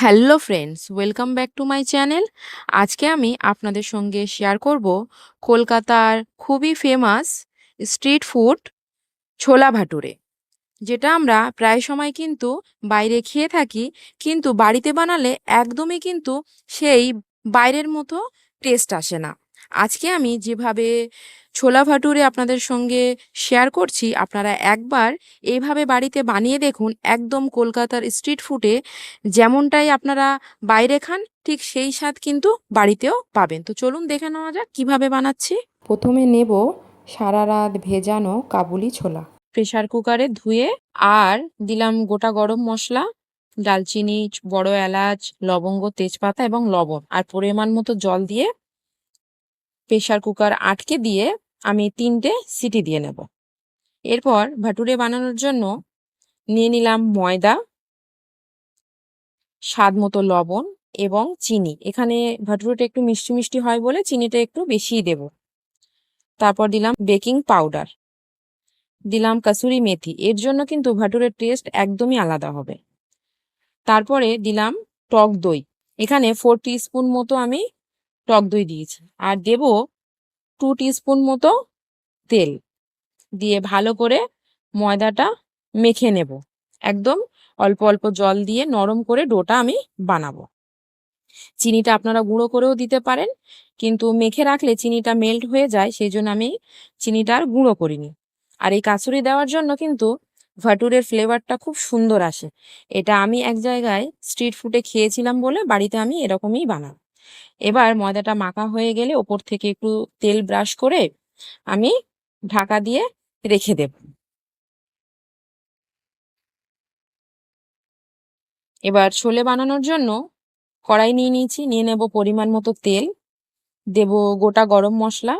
Hello friends, welcome back to my channel. আজকে আমি আপনাদের সঙ্গে শেয়ার করব কলকাতার খুবই ফেমাস স্ট্রিট ফুড ছোলা ভাটুরে, যেটা আমরা প্রায় সময় কিন্তু বাইরে খেয়ে থাকি, কিন্তু বাড়িতে বানালে একদমই কিন্তু সেই বাইরের মতো টেস্ট আসে না। আজকে আমি যেভাবে ছোলা ভাটুরে আপনাদের সঙ্গে শেয়ার করছি আপনারা একবার এইভাবে বাড়িতে বানিয়ে দেখুন একদম কলকাতার স্ট্রিট ফুডে যেমনটাই আপনারা বাইরে খান ঠিক সেই স্বাদ কিন্তু বাড়িতেও পাবেন। তো চলুন দেখে নেওয়া যাক কীভাবে বানাচ্ছি। প্রথমে নেব সারা রাত ভেজানো কাবুলি ছোলা। প্রেশার কুকারে ধুয়ে আর দিলাম গোটা গরম মশলা দালচিনি বড় এলাচ লবঙ্গ তেজপাতা এবং লবণ। আর পরিমাণ মতো জল দিয়ে প্রেসার কুকার আটকে দিয়ে আমি তিনটে সিটি দিয়ে নেব। এরপর ভাটুরে বানানোর জন্য নিয়ে নিলাম ময়দা, স্বাদ মতো লবণ এবং চিনি। এখানে ভাটুরেটা একটু মিষ্টি মিষ্টি হয় বলে চিনিটা একটু বেশিই দেব। তারপর দিলাম বেকিং পাউডার, দিলাম কাসুরি মেথি। এর জন্য কিন্তু ভাটুরের টেস্ট একদমই আলাদা হবে। তারপরে দিলাম টক দই। এখানে ফোর স্পুন মতো আমি টক দই দিয়েছি। আর দেব টু স্পুন মতো তেল। দিয়ে ভালো করে ময়দাটা মেখে নেব। একদম অল্প অল্প জল দিয়ে নরম করে ডোটা আমি বানাবো। চিনিটা আপনারা গুঁড়ো করেও দিতে পারেন, কিন্তু মেখে রাখলে চিনিটা মেল্ট হয়ে যায় সেই জন্য আমি চিনিটা আর গুঁড়ো করিনি। আর এই কাসুরি দেওয়ার জন্য কিন্তু ভাটুরের ফ্লেভারটা খুব সুন্দর আসে। এটা আমি এক জায়গায় স্ট্রিট ফুডে খেয়েছিলাম বলে বাড়িতে আমি এরকমই বানাই এবার ময়দাটা মাখা হয়ে গেলে ওপর থেকে একটু তেল ব্রাশ করে আমি ঢাকা দিয়ে রেখে দেব। এবার ছোলে বানানোর জন্য কড়াই নিয়ে নিয়েছি, নিয়ে নেব পরিমাণ মতো তেল, দেব গোটা গরম মশলা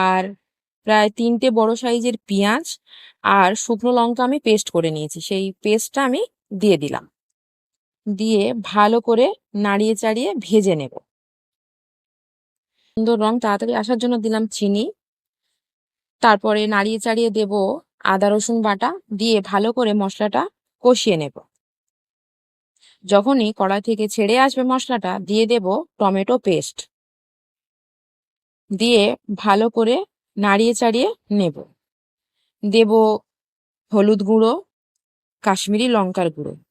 আর প্রায় তিনটে বড় সাইজের পেঁয়াজ আর শুকনো লঙ্কা আমি পেস্ট করে নিয়েছি, সেই পেস্টটা আমি দিয়ে দিলাম। দিয়ে ভালো করে নাড়িয়ে চাড়িয়ে ভেজে নেব। সুন্দর রং তাড়াতাড়ি আসার জন্য দিলাম চিনি। তারপরে নাড়িয়ে চাড়িয়ে দেব আদা, রসুন বাটা দিয়ে ভালো করে মশলাটা কষিয়ে নেব। যখনই কড়াই থেকে ছেড়ে আসবে মশলাটা দিয়ে দেব টমেটো পেস্ট। দিয়ে ভালো করে নাড়িয়ে চাড়িয়ে নেব। দেব হলুদ গুঁড়ো, কাশ্মীরি লঙ্কার গুঁড়ো।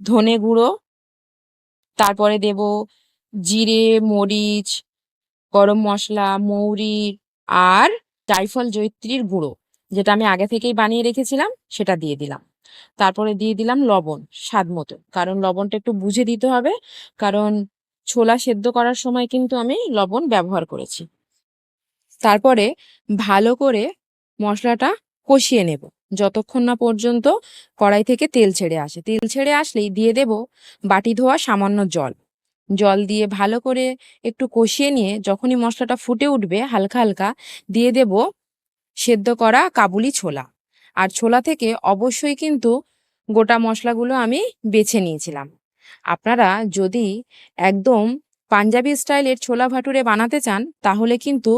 ধনে গুঁড়ো, তারপরে দেব জিরে, মরিচ, গরম মশলা, মৌরি আর জায়ফল জৈত্রীর গুঁড়ো, যেটা আমি আগে থেকেই বানিয়ে রেখেছিলাম, সেটা দিয়ে দিলাম। তারপরে দিয়ে দিলাম লবণ স্বাদ মতো, কারণ লবণটা একটু বুঝে দিতে হবে, কারণ ছোলা সেদ্ধ করার সময় কিন্তু আমি লবণ ব্যবহার করেছি। তারপরে ভালো করে মশলাটা কষিয়ে নেব। যতক্ষণ না পর্যন্ত কড়াই থেকে তেল ছেড়ে আসে। তেল ছেড়ে আসলেই দিয়ে দেব বাটি ধোয়া সামান্য জল। জল দিয়ে ভালো করে একটু কষিয়ে নিয়ে যখনই মশলাটা ফুটে উঠবে হালকা হালকা দিয়ে দেব সেদ্ধ করা কাবুলি ছোলা। আর ছোলা থেকে অবশ্যই কিন্তু গোটা মশলাগুলো আমি বেছে নিয়েছিলাম। আপনারা যদি একদম পাঞ্জাবি স্টাইলের ছোলা ভাটুরে বানাতে চান, তাহলে কিন্তু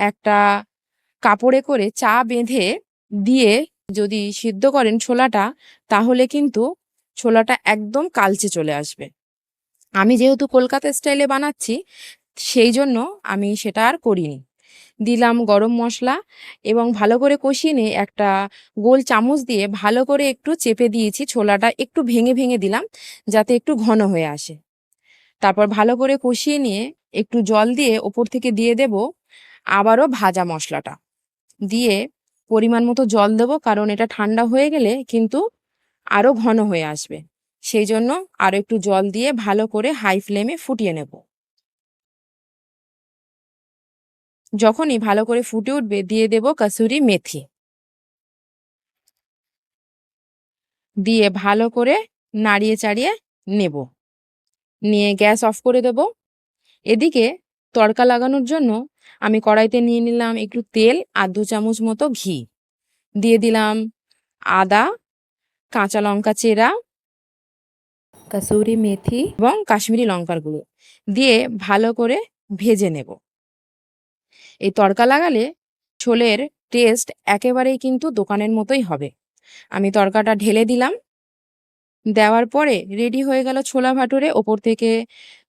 একটা কাপড়ে করে চা বেঁধে দিয়ে যদি সিদ্ধ করেন ছোলাটা, তাহলে কিন্তু ছোলাটা একদম কালচে চলে আসবে। আমি যেহেতু কলকাতা স্টাইলে বানাচ্ছি, সেই জন্য আমি সেটা আর করিনি। দিলাম গরম মশলা এবং ভালো করে কষিয়ে নিয়ে একটা গোল চামচ দিয়ে ভালো করে একটু চেপে দিয়েছি ছোলাটা, একটু ভেঙে ভেঙে দিলাম যাতে একটু ঘন হয়ে আসে। তারপর ভালো করে কষিয়ে নিয়ে একটু জল দিয়ে ওপর থেকে দিয়ে দেব আবারও ভাজা মশলাটা। দিয়ে পরিমাণ মতো জল দেবো, কারণ এটা ঠান্ডা হয়ে গেলে কিন্তু আরও ঘন হয়ে আসবে। সেই জন্য আরও একটু জল দিয়ে ভালো করে হাই ফ্লেমে ফুটিয়ে নেব। যখনই ভালো করে ফুটে উঠবে, দিয়ে দেব কাসুরি মেথি। দিয়ে ভালো করে নাড়িয়ে চাড়িয়ে নেব। নিয়ে গ্যাস অফ করে দেব। এদিকে তড়কা লাগানোর জন্য আমি কড়াইতে নিয়ে নিলাম একটু তেল আর দু চামচ মতো ঘি। দিয়ে দিলাম আদা কাঁচা লঙ্কা চেরা কাসুরি মেথি এবং কাশ্মীরি লঙ্কার গুঁড়ো। দিয়ে ভালো করে ভেজে নেব। এই তড়কা লাগালে ছোলের টেস্ট একেবারেই কিন্তু দোকানের মতোই হবে। আমি তড়কাটা ঢেলে দিলাম। দেওয়ার পরে রেডি হয়ে গেল ছোলা ভাটুরে। ওপর থেকে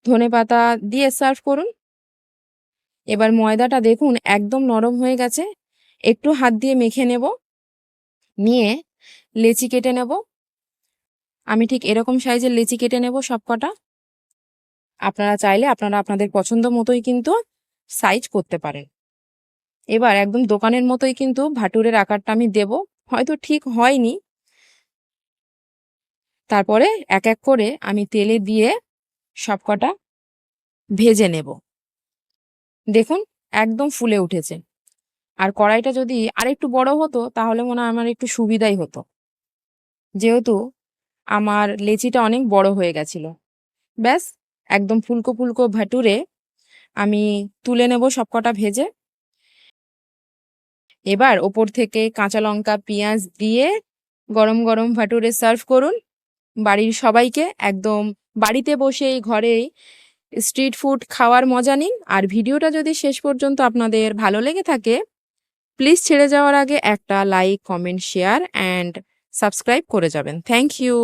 ধনে পাতা দিয়ে সার্ভ করুন। এবার ময়দাটা দেখুন একদম নরম হয়ে গেছে। একটু হাত দিয়ে মেখে নেব। নিয়ে লেচি কেটে নেব। আমি ঠিক এরকম সাইজের লেচি কেটে নেব সবকটা। আপনারা চাইলে আপনারা আপনাদের পছন্দ মতোই কিন্তু সাইজ করতে পারেন। এবার একদম দোকানের মতোই কিন্তু ভাটুরের আকারটা আমি দেব। হয়তো ঠিক হয়নি। তারপরে এক এক করে আমি তেলে দিয়ে সবকটা ভেজে নেব। দেখুন, একদম ফুলে উঠেছে। আর কড়াইটা যদি আরেকটু বড় হতো, তাহলে মনে হয় আমার একটু সুবিধাই হতো। যেহেতু আমার লেচিটা অনেক বড় হয়ে গেছিল। ব্যাস, একদম ফুলকো ফুলকো ভাটুরে আমি তুলে নেব সবকটা ভেজে। এবার ওপর থেকে কাঁচা লঙ্কা, পেঁয়াজ দিয়ে গরম গরম ভাটুরে সার্ভ করুন। বাড়ির সবাইকে একদম বাড়িতে বসেই, ঘরেই স্ট্রিট ফুড খাওয়ার মজা নিন। আর ভিডিওটা যদি শেষ পর্যন্ত আপনাদের ভালো লেগে থাকে, প্লিজ ছেড়ে যাওয়ার আগে একটা like, comment, share, and subscribe করে যাবেন। Thank you.